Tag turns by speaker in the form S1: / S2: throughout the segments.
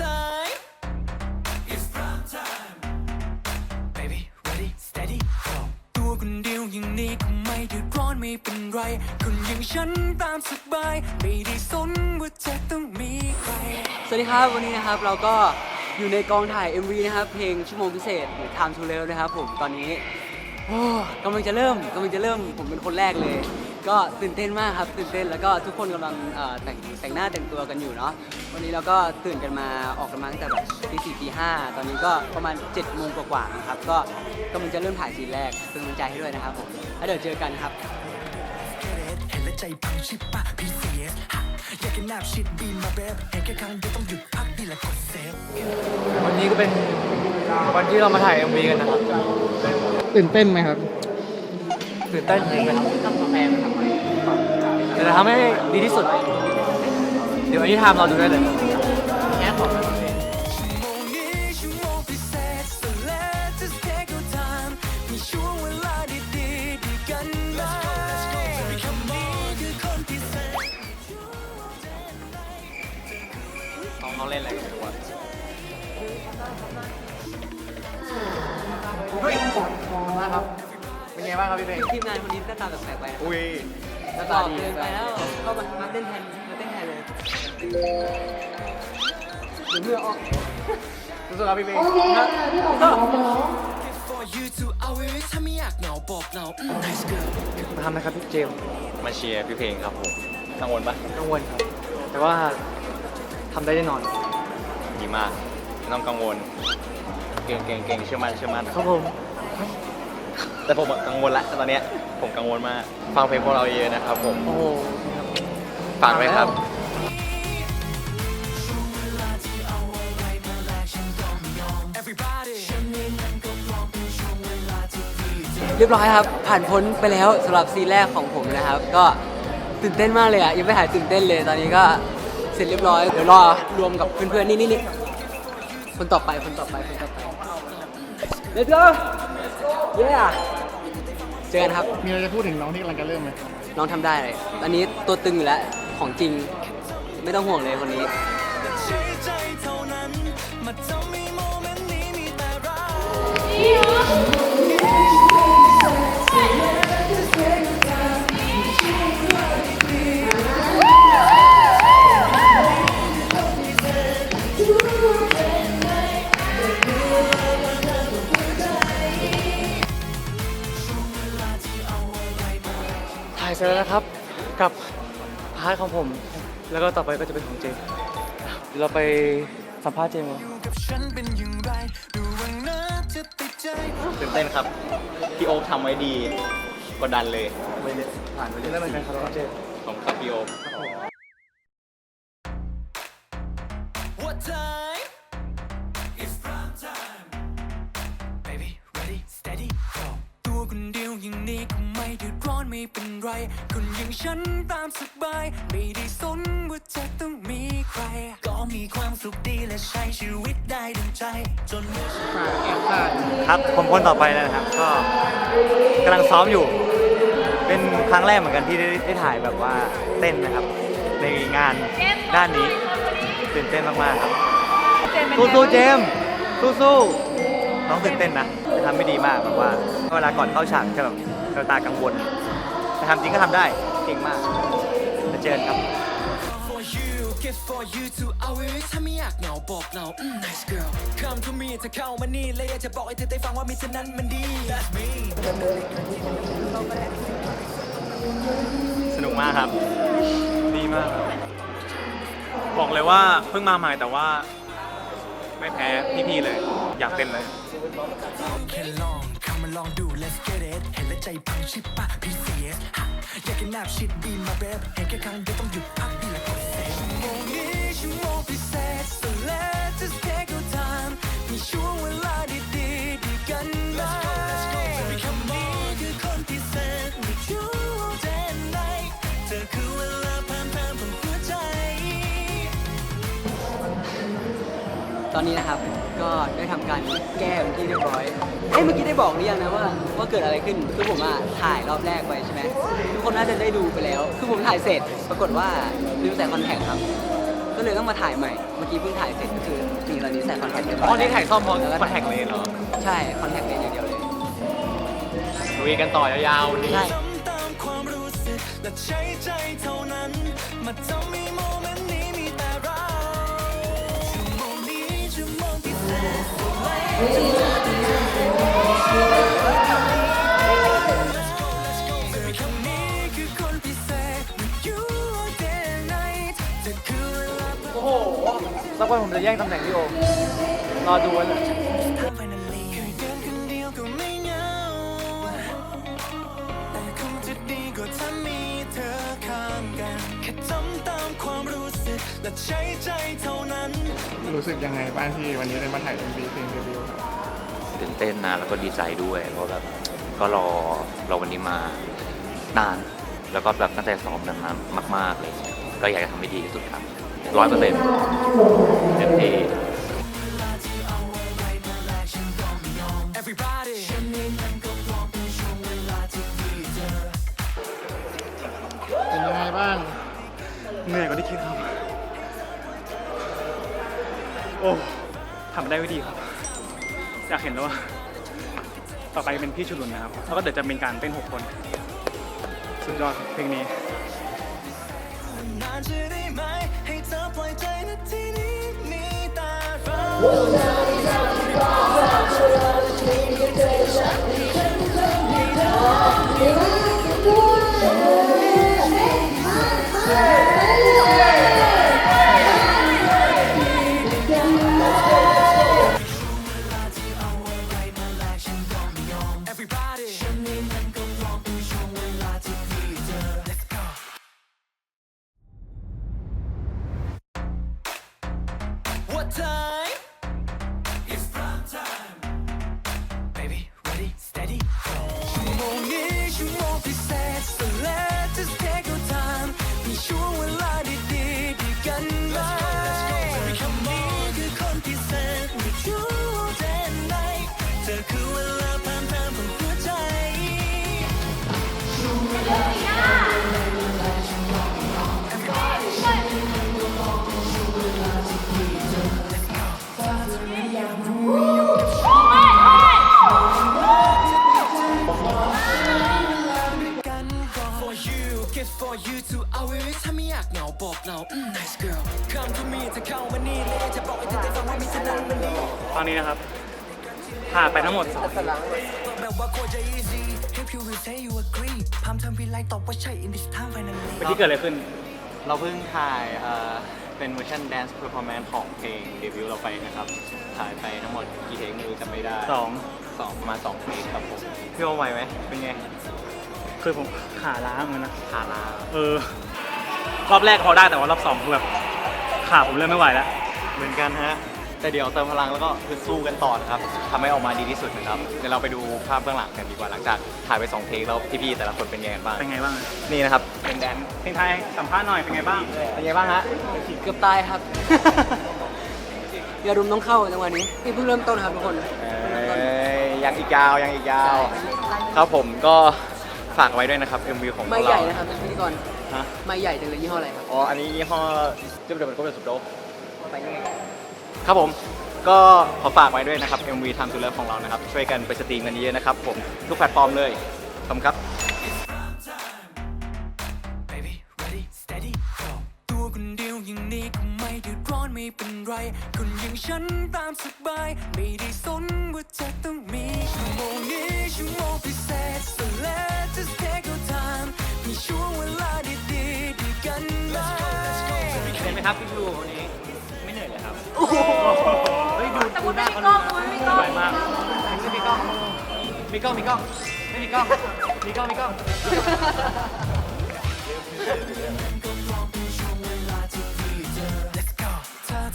S1: time? It's prime time. Baby, ready, steady, go. ตัวคนเดียวอย่างนี้คงไม่เดือดร้อนไม่เป็นไร คนอย่างฉันตามสบาย ไม่ได้สนว่าจะต้องมีใคร
S2: สวัสดีครับวันนี้นะครับเราก็อยู่ในกองถ่าย MV นะครับ เพลงชั่วโมงพิเศษหรือ Time to Love นะครับผมตอนนี้โอ้กำลังจะเริ่มกำลังจะเริ่มผมเป็นคนแรกเลย ก็ตื่นเต้นมากครับตื่นเต้นแล้วก็ทุกคนกำลังเอ่อแต่งแต่งหน้าแต่งตัวกันอยู่เนาะวันนี้เราก็ตื่นกันมาออกกันมาตั้งแต่แบบตีสี่ตีห้าตอนนี้ก็ประมาณ7จ็ดโมงกว่าๆนะครับก็กำลังจะเริ่มถ่ายซีนแรกเป็นกำลังใจให้ด้วยนะครับผมแล้วเดี๋ยวเจอกันครับ
S1: เห็นแล้วใจพังชิบปะ PCS ฮะอยากกินน้ำชิดบีมมาเบฟเห็นแค่ครั้งเดียวต้องหยุดพักดีละกดเซฟ
S3: วันนี้ก็เป็นวันที่เรามาถ่าย MV กันนะครับ
S4: ตื่นเต้นไหมครับ
S3: ตื่นเต้นนะครับแต่จะทำให้ดีที่สุด เดี๋ยวอันนี้ทำเราดูได้เลย
S1: ชั่วโมงนี้ชั่วโมงพิเศษ so let's just take your time มีช่วงเวลาดีๆด้วยกันไหมคำนี้คือคนพิเศษ
S3: น้องเขาเล่นอะไรกัน ครับพี่เพลง
S2: ทีมงานคนนี้หน้าตาแปลกๆไปนะ
S3: อุ้ย
S2: แล้วก็เดินไปแล้วก็มามาเต้นแทนมาเต้นแทนเลยเดี๋ยวเมื่อออก
S3: สู้ๆครับพี่เพลง
S1: for you to always ถ้าไม่อยากเหงาบอกเราอืม nice girl
S3: มาทำอะไรครับพี่เจมส์
S5: มาเชียร์พี่เพลงครับผมกังวลปะ
S3: กังวลครับ แต่ว่าทำได้แน่นอน
S5: ดีมากไม่ต้องกังวล เก่งเก่งเก่งเชื่อมั่นเชื่อมั่น
S3: ครับผม
S5: แต่ผมอะกังวลละตอนเนี้ยผมกังวลมาก ฟังเพลงพวกเราเยอะนะครับผม
S3: โอ้โห
S5: ฝากไว้ครับ
S1: everybody
S2: เรียบร้อยครับ ผ่านพ้นไปแล้วสำหรับซีนแรกของผมนะครับ ก็ตื่นเต้นมากเลยอะยังไม่หายตื่นเต้นเลยตอนนี้ก็เสร็จเรียบร้อยเดี๋ยวรอรวมกับเพื่อนๆนี่นี่นี่คนต่อไปคนต่อไปคนต่อไป Let's go yeah เจอกันครับ
S4: มีอะไรจะพูดถึงน้องที่กำลังจะเริ่มไหม
S2: น้องทำได้เลย อันนี้ตัวตึงอยู่แล้ว ของจริง ไม่ต้องห่วงเลยคนนี้
S1: ใช้ใจเท่านั้นมาทำใา
S3: ยเสร็จแล้วนะครับ กับพาร์ทของผม แล้วก็ต่อไปก็จะเป็นของเจมส์เดี๋ยวเราไปสัมภาษณ์เจมส์กัน
S1: อยู่กับฉันเป็นอย่างไรดูวังน่าจะติดใจ
S5: ตื่นเต้นครับ พี่โอ๊คทำไว้ดีกดดันเลย
S3: ไปเลยผ่านไปเลยได้เหมือนกันครับเจมส์
S5: ผมครับพี่โอ๊ค
S1: What time It's prime time Baby ready steady go ตัวคนเดียวอย่างนี้คงไม่เดือดร้อนไม่ เป็นไร คนอย่างฉันตามสบาย ไม่ได้สนว่าจะต้องมีใคร ก็มีความสุขดีและใช้ชีวิตได้ดังใจ จนเมื่อฉัน
S5: ครับผมคนต่อไปแล้วนะครับ ก็กำลังซ้อมอยู่ เป็นครั้งแรกเหมือนกันที่ได้ได้ถ่ายแบบว่าเต้นนะครับ ในงานด้านนี้ตื่นเต้นมากๆครับ สู้ๆเจมส์สู้ๆน้องตื่นเต้นนะทำไม่ดีมากแบบว่า เวลาก่อนเข้าฉากจะแบบแววตากังวลแต่ ทำจริงก็ทำได้เก่งมากมาเจอกันครับ
S1: for you get for you to always ถ้าไม่อยากเหงาบอกเรา nice girl come to me ถ้าเข้ามานี่เลยอยากจะบอกให้เธอได้ฟังว่ามีเธอนั้นมันดี that's me
S5: สนุกมากครับ
S3: ดีมากครับบอกเลยว่าเพิ่งมาใหม่แต่ว่า ไม่แพ้พี่ๆเลย อยากเต้นเลย
S1: แค่ลอง come มาลองดู let's get it เห็นแล้ว ใจพังชิบปะ PCS ฮะอยากกินน้ำชิดบีมมาเบฟเห็นแค่ครั้งเดียวต้องหยุดพักดีละกดเซฟชั่วโมงนี้ชั่วโมงพิเศษ so let's just take your time มีช่วงเวลาดีๆด้วยกันไหมคำนี้คือคนพิเศษไม่ชั่ว day and night เธอคือเวลาผ่านทางของหัวใจ
S2: ตอนนี้นะครับ ก็ได้ทำการแก้เป็นที่เรียบร้อย เอ้ยเมื่อกี้ได้บอกหรือยังนะว่าว่าเกิดอะไรขึ้น คือผมอะถ่ายรอบแรกไปใช่ไหมทุกคนน่าจะได้ดูไปแล้ว คือผมถ่ายเสร็จ ปรากฏว่าลืมใส่คอนแทคครับ ก็ก็เลยต้องมาถ่ายใหม่ เมื่อกี้เพิ่งถ่ายเสร็จก็คือนี่ตอนนี้ใส่คอนแทคเรียบร้
S3: อ๋
S2: อ
S3: อยนี่ถ่ายซ่อมเพราะ
S2: แล้วก็
S3: คอนแทคเลนส์เหรอ
S2: ใช่คอนแทคเลนส์อย่างเดียวเลย
S3: ลุยกันต่อยาวๆวันนี้
S2: ใช่
S1: ทำตามความรู้สึกและใช้ใจเท่านั้น มาทำให้โมเม โอ้
S3: โหสักวันผมจะแย่งตำแหน่งพี่โอ รอดูกันเลย
S1: finally เคยเดินคนเดียวก็ไม่เหงาแต่คงจำตามความรู้สึกและใช้ใจเท่า
S4: รู้สึกยังไงบ้างที่วันนี้ได้มาถ่าย MV เพลงเดบิวต์ครับ
S6: ตื่นเต้นนะแล้วก็ดีใจด้วยเพราะแบบก็รอรอวันนี้มานาน แล้วก็แบบตั้งใจซ้อมกันมามากๆเลยก็อยากจะทำให้ดีที่สุดครับร้อยเปอร์เซ็นต์เต็มที่
S1: Everybody
S4: เป็นยังไงบ้าง
S3: เหนื่อยกว่าที่คิดครับ โอ้ทำได้ไม่ดีครับ อยากเห็นแล้วว่าต่อไปเป็นพี่ชุลุนนะครับ แล้วก็เดี๋ยวจะเป็นการเต้นหกคน สุดยอดเพลงนี้
S1: นานจะได้ไหมให้เธอ time? For you to our ถ้าไม่อยากเหงาบอกเราอืม nice girl come to me ถ้าเข้ามานี่เลยจะบอกให้เธอได้ฟังว่ามีเธอนั้นมันดี
S3: ตอนนี้นะครับผ่านไปทั้งหมด
S1: แบบว่าโคตรจะ easy if you will say you agree พามทำวิไลตอบว่าใช่ in this time finally
S3: เมื่อกี้เกิดอะไรขึ้น
S5: เราเพิ่งถ่ายเอ่อเป็นเวอร์ชัน Dance Performance ของเพลงเดบิวต์เราไปนะครับ ถ่ายไปทั้งหมดกี่เทคไม่รู้จำไม่ได้
S3: สอง
S5: สองประมาณสองเทคครับผม พี่โอไหวไหมเป็นไง
S3: คือผมขาล้าเหมือนกันนะ
S5: ขาลา
S3: เออ รอบแรกพอได้แต่ว่ารอบสองคือแบบขาผมเริ่มไม่ไหวแล้ว
S5: เหมือนกันฮะ แต่เดี๋ยวเติมพลังแล้วก็คือสู้กันต่อนะครับทำให้ออกมาดีที่สุดนะครับ เดี๋ยวเราไปดูภาพเบื้องหลังกันดีกว่าหลังจากถ่ายไปสองเทคแล้วพี่ๆแต่ละคนเป็นไงกันบ้าง
S3: เป็นไงบ้างอะ
S5: นี่นะครับ เป็นแดน
S3: เพลงไทยสัมภาษณ์หน่อยเป็นไงบ้าง
S5: เป็นไงบ้างฮะ
S2: เกือบตายครับ อย่ารุมต้องเข้าจังหวะนี้นี่เพิ่งเริ่มต้นครับทุกคน
S5: เอ้ยยังอีกยาวยังอีกยาว ครับผมก็ ฝากไว้ด้วยนะครับ MV ของพว
S2: ไม่
S5: ก
S2: ให
S5: เรา
S2: ญ่นะครับเป็นพิธีกร
S5: ฮะ
S2: ไม่ใหญ่จังเลยยี่ห้ออะไรครับ
S5: อ๋ออันนี้ยี่ห้อจุ๊บเดี๋ยวเป็นก็เป็นสุดโด
S2: ไปยังไง
S5: ครับผมก็ขอฝากไว้ด้วยนะครับ MV Time to Love ของเรานะครับช่วยกันไปสตรีมกันเยอะๆนะครับผมทุกแพลตฟอร์มเลยขอบคุณครับ
S1: ไม่เป็นไร คนอย่างฉันตามสบาย ไม่ได้สนว่าจะต้องมีชั่วโมงนี้ชั่วโมงพิเศษ so let's just take our time มีช่วงเวลาดีๆดีกันไหม
S3: เห็นไหมครับพี่ชูวันนี้ไม่เหนื่อยเลยครับ
S2: เฮ้ยดู
S7: แต่คุณไม่มีกล้องคุณไม่มีกล้อง
S3: สบายมากไม่มีกล้องมีกล้องมีกล้องไม่มีกล้องมีกล้องมีกล้อง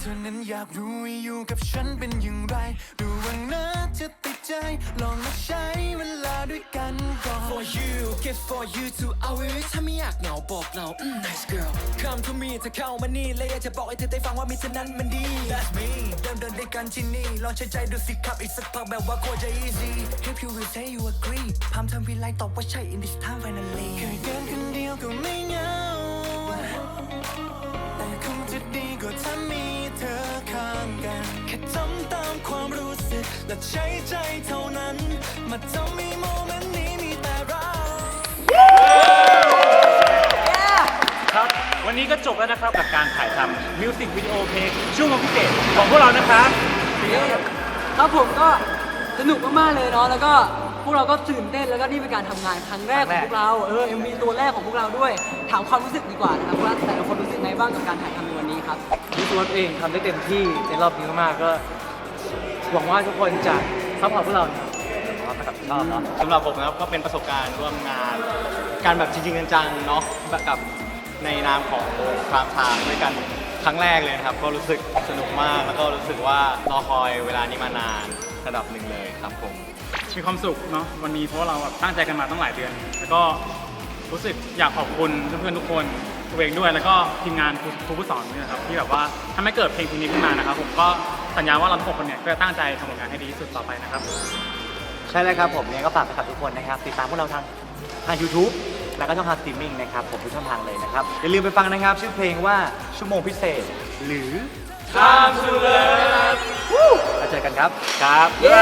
S1: ธอนั้นอยากรู้ว่าอยู่กับฉันเป็นอย่างไร ดูว่าน่าจะติดใจ ลองมาใช้เวลาด้วยกันก่อน For you get for you to our ถ้าไม่อยากเหงาบอกเราอืม nice girl come to me ถ้าเข้ามานี่เลยอยากจะบอกให้เธอได้ฟังว่ามีเธอนั้นมันดี That's me เดินเดินด้วยกันที่นี่ ลองใช้ใจดูสิครับอีกสักพักแบบว่าโคตรจะ easy if you will say you agree พามทำวิไลตอบว่าใช่ in this time finally เคยเดินคนเดียวก็ไม่เหงาแต่คงจะดีกว่าถ้า
S8: ใช้ใจเท่านั้น มาทำให้โมเมนต์นี้มีแต่เรา
S1: ครับ วันนี้ก็จบแล้วนะครับกับการถ่ายทำมิวสิกวิดีโอเพลงช่วงวันพิเศษของพวกเรานะครับ
S2: ครับผมก็สนุกมากๆเลยเนาะแล้วก็พวกเราก็ตื่นเต้นแล้วก็นี่เป็นการทำงานครั้งแรกของพวกเราเออ MV ตัวแรกของพวกเราด้วย ถามความรู้สึกดีกว่านะครับว่าแต่ละคนรู้สึกไงบ้างกับการถ่ายทำในวันนี้ครับ
S3: รู้สึกว่าตัวเองทำได้เต็มที่ในรอบนี้มากๆก็ หวังว่าทุกคนจะซัพพอร์ตพวกเรานะครับชอบเนาะ
S5: สำหรับผมนะครับก็เป็นประสบการณ์ร่วมงาน การแบบจริงๆจังๆเนาะแบบกับในนามของครามทางด้วยกันครั้งแรกเลยนะครับ ก็รู้สึกสนุกมากแล้วก็รู้สึกว่ารอคอยเวลานี้มานานระดับหนึ่งเลยครับผม
S1: มีความสุขเนาะวันนี้เพราะว่าเราแบบตั้งใจกันมาตั้งหลายเดือน แล้วก็รู้สึกอยากขอบคุณเพื่อนๆทุกคน ตัวเองด้วย แล้วก็ทีมงานครูครูผู้สอนด้วยนะครับที่แบบว่าทำให้เกิดเพลงเพลงนี้ขึ้นมานะครับผมก็สัญญาว่าเราทุกคนเนี่ยก็จะตั้งใจทำผลงานให้ดีที่สุดต่อไปนะครับ
S5: ใช่เลยครับผมเนี่ยก็ฝากไปกับทุกคนนะครับติดตามพวกเราทางทาง YouTube แล้วก็ช่องทางสตรีมมิ่งนะครับผมทุกช่องทางเลยนะครับ อย่าลืมไปฟังนะครับ ชื่อเพลงว่าชั่วโมงพิเศษ หรือ Time to Love แล้วเจอกันครับ ครับ
S2: เย้